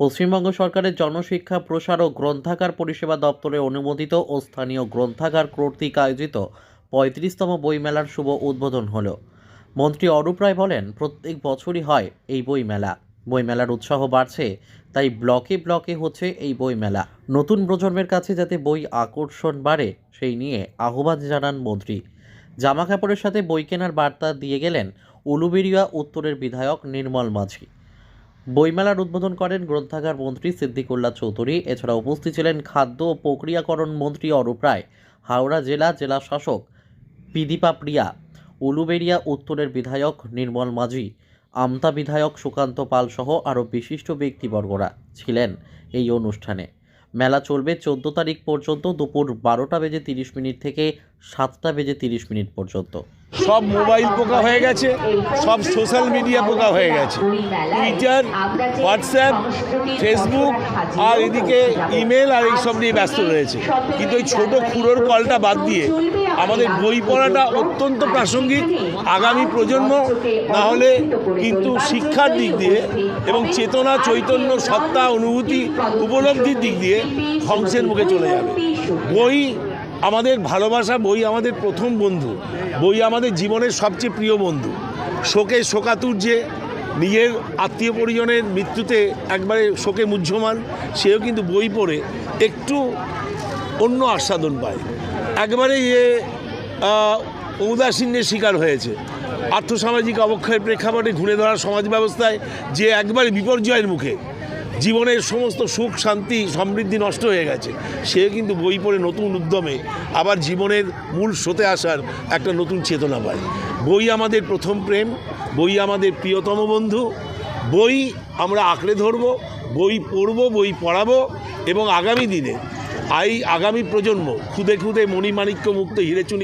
পশ্চিমবঙ্গ সরকারের জনশিক্ষা, প্রসার ও গ্রন্থাগার পরিষেবা দপ্তরের অনুমোদিত ও স্থানীয় গ্রন্থাগার কর্তৃক আয়োজিত পঁয়ত্রিশতম বইমেলার শুভ উদ্বোধন হল। মন্ত্রী অরূপ রায় বলেন, প্রত্যেক বছরই হয় এই বইমেলা। বইমেলার উৎসাহ বাড়ছে, তাই ব্লকে ব্লকে হচ্ছে এই বইমেলা। নতুন প্রজন্মের কাছে যাতে বই আকর্ষণ বাড়ে, সেই নিয়ে আহ্বান জানান মন্ত্রী। জামা কাপড়ের সাথে বই কেনার বার্তা দিয়ে গেলেন উলুবেরিয়া উত্তরের বিধায়ক নির্মল মাঝি। বইমেলার উদ্বোধন করেন গ্রন্থাগার মন্ত্রী সিদ্দিকুল্লাহ চৌধুরী। এছাড়া উপস্থিত ছিলেন খাদ্য ও প্রক্রিয়াকরণ মন্ত্রী অরূপ রায়, হাওড়া জেলা জেলা শাসক পিদিপা প্রিয়া, উলুবেড়িয়া উত্তরের বিধায়ক নির্মল মাঝি, আমতা বিধায়ক সুকান্ত পাল সহ আরও বিশিষ্ট ব্যক্তিবর্গরা ছিলেন এই অনুষ্ঠানে। মেলা চলবে চোদ্দ তারিখ পর্যন্ত দুপুর বারোটা বেজে তিরিশ মিনিট থেকে সাতটা বেজে তিরিশ মিনিট পর্যন্ত। সব মোবাইল পোকা হয়ে গেছে, সব সোশ্যাল মিডিয়া পোকা হয়ে গেছে। টুইটার হোয়াটসঅ্যাপ ফেসবুক আর এদিকে ইমেল আর এইসব নিয়ে ব্যস্ত রয়েছে। কিন্তু ওই ছোটো খুঁড়োর কলটা বাদ দিয়ে আমাদের বই পড়াটা অত্যন্ত প্রাসঙ্গিক। আগামী প্রজন্ম না হলে কিন্তু শিক্ষার দিক দিয়ে এবং চেতনা, চৈতন্য, সত্তা, অনুভূতি উপলব্ধির দিক দিয়ে ধ্বংসের মুখে চলে যাবে। বই আমাদের ভালোবাসা বই আমাদের প্রথম বন্ধু। বই আমাদের জীবনের সবচেয়ে প্রিয় বন্ধু। শোকে শোকাতুর্যে নিজের আত্মীয় পরিজনের মৃত্যুতে একবারে শোকে মুহ্যমান সেও কিন্তু বই পড়ে একটু অন্য আস্বাদন পায়। একবারে ইয়ে আহ, ঔদাসীন্যের শিকার হয়েছে। আর্থসামাজিক অবক্ষয়ের প্রেক্ষাপটে ঘুরে ধরা সমাজ ব্যবস্থায় যে একবারে বিপর্যয়ের মুখে। জীবনের সমস্ত সুখ, শান্তি, সমৃদ্ধি নষ্ট হয়ে গেছে। সে কিন্তু বই পড়ে নতুন উদ্যমে। আবার জীবনের মূল স্রোতে আসার একটা নতুন চেতনা পায়। বই আমাদের প্রথম প্রেম, বই আমাদের প্রিয়তম বন্ধু, বই আমরা আঁকড়ে ধরবো, বই পড়ব, বই পড়াবো এবং আগামী দিনে, আই আগামী প্রজন্ম খুদে খুদে মণিমাণিক্য মুক্ত হিরেচুনি